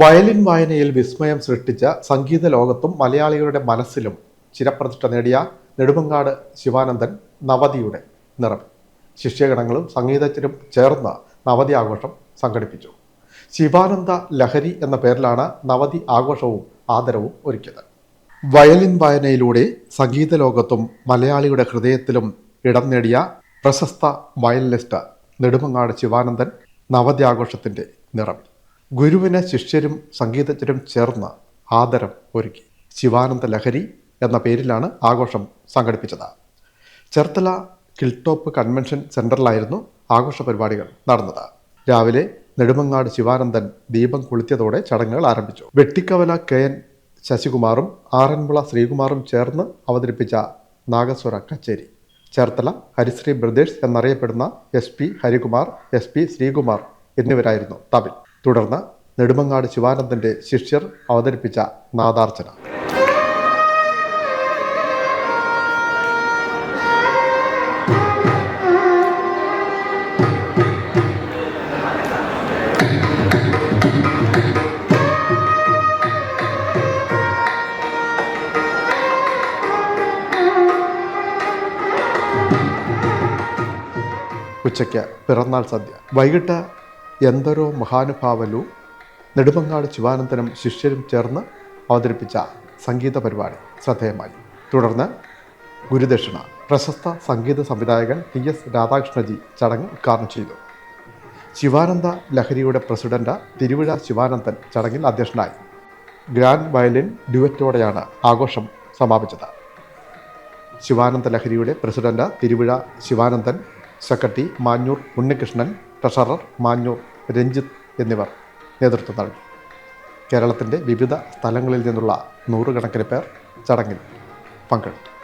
Violin വായനയിൽ വിസ്മയം സൃഷ്ടിച്ച സംഗീത ലോകത്തും മലയാളികളുടെ മനസ്സിലും ചിരപ്രതിഷ്ഠ നേടിയ നെടുമങ്ങാട് ശിവാനന്ദൻ നവതിയുടെ നിറം. ശിഷ്യഗണങ്ങളും സംഗീതജ്ഞരും ചേർന്ന് നവതി ആഘോഷം സംഘടിപ്പിച്ചു. ശിവാനന്ദ ലഹരി എന്ന പേരിലാണ് നവതി ആഘോഷവും ആദരവും ഒരുക്കിയത്. വയലിൻ വായനയിലൂടെ സംഗീത ലോകത്തും മലയാളിയുടെ ഹൃദയത്തിലും ഇടം നേടിയ പ്രശസ്ത വയലിനിസ്റ്റ് നെടുമങ്ങാട് ശിവാനന്ദൻ നവതി ആഘോഷത്തിന്റെ നിറവിൽ ഗുരുവിന് ശിഷ്യരും സംഗീതജ്ഞരും ചേർന്ന് ആദരം ഒരുക്കി. ശിവാനന്ദ ലഹരി എന്ന പേരിലാണ് ആഘോഷം സംഘടിപ്പിച്ചത്. ചേർത്തല കിൽട്ടോപ്പ് കൺവെൻഷൻ സെന്ററിലായിരുന്നു ആഘോഷ പരിപാടികൾ നടന്നത്. രാവിലെ നെടുമങ്ങാട് ശിവാനന്ദൻ ദീപം കൊളുത്തിയതോടെ ചടങ്ങുകൾ ആരംഭിച്ചു. വെട്ടിക്കവല കെ എൻ ശശികുമാറും ആറന്മുള ശ്രീകുമാറും ചേർന്ന് അവതരിപ്പിച്ച നാഗസ്വര കച്ചേരി. ചേർത്തല ഹരിശ്രീ ബ്രദേഴ്സ് എന്നറിയപ്പെടുന്ന S P Harikumar S P Sreekumar എന്നിവരായിരുന്നു തമിഴ് തുടർന്ന് നെടുമങ്ങാട് ശിവാനന്ദന്റെ ശിഷ്യർ അവതരിപ്പിച്ച നാദാർച്ചന. ഉച്ചയ്ക്ക് പിറന്നാൾ സദ്യ. വൈകിട്ട് എന്തൊരോ മഹാനുഭാവലു നെടുമങ്ങാട് ശിവാനന്ദനും ശിഷ്യരും ചേർന്ന് അവതരിപ്പിച്ച സംഗീത പരിപാടി ശ്രദ്ധേയമായി. തുടർന്ന് ഗുരുദക്ഷിണ പ്രശസ്ത സംഗീത സംവിധായകൻ ടി എസ് രാധാകൃഷ്ണജി ചടങ്ങ് ഉദ്ഘാടനം ചെയ്തു. ശിവാനന്ദ ലഹരിയുടെ പ്രസിഡന്റ് തിരുവിഴ ശിവാനന്ദൻ ചടങ്ങിൽ അധ്യക്ഷനായി. ഗ്രാൻഡ് വയലിൻ ഡ്യുവറ്റോടെയാണ് ആഘോഷം സമാപിച്ചത്. ശിവാനന്ദ ലഹരിയുടെ president Thiruvizha Sivanandan secretary Manjoor Unnikrishnan treasurer Manjoor Ranjith എന്നിവർ നേതൃത്വം നൽകി. കേരളത്തിന്റെ വിവിധ സ്ഥലങ്ങളിൽ നിന്നുള്ള നൂറുകണക്കിന് പേർ ചടങ്ങിൽ പങ്കെടുത്തു.